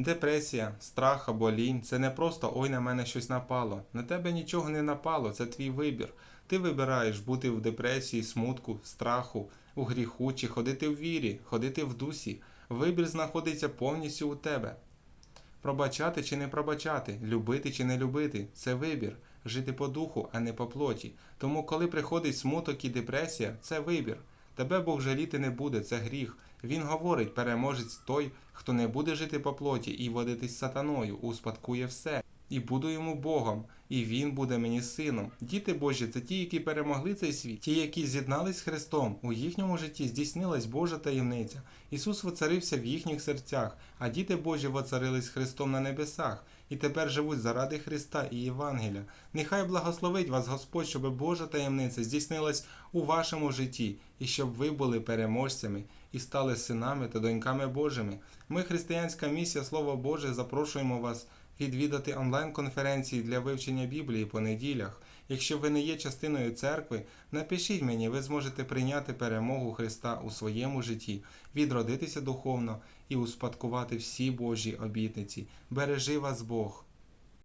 Депресія, страх або лінь це не просто ой на мене щось напало. На тебе нічого не напало, це твій вибір. Ти вибираєш бути в депресії, смутку, страху, у гріху чи ходити в вірі, ходити в дусі. Вибір знаходиться повністю у тебе. Пробачати чи не пробачати, любити чи не любити це вибір. Жити по духу, а не по плоті. Тому, коли приходить смуток і депресія, це вибір. Тебе Бог жаліти не буде, це гріх. Він говорить, переможець той, хто не буде жити по плоті і водитись сатаною, успадкує все. І буду йому Богом, і він буде мені сином. Діти Божі це ті, які перемогли цей світ, ті, які з'єднались з Христом. У їхньому житті здійснилась Божа таємниця. Ісус воцарився в їхніх серцях, а діти Божі воцарились Христом на небесах і тепер живуть заради Христа і Євангелія. Нехай благословить вас Господь, щоб Божа таємниця здійснилась у вашому житті, і щоб ви були переможцями і стали синами та доньками Божими. Ми, християнська місія Слово Боже, запрошуємо вас відвідати онлайн-конференції для вивчення Біблії по неділях. Якщо ви не є частиною церкви, напишіть мені, ви зможете прийняти перемогу Христа у своєму житті, відродитися духовно і успадкувати всі Божі обітниці. Бережи вас Бог!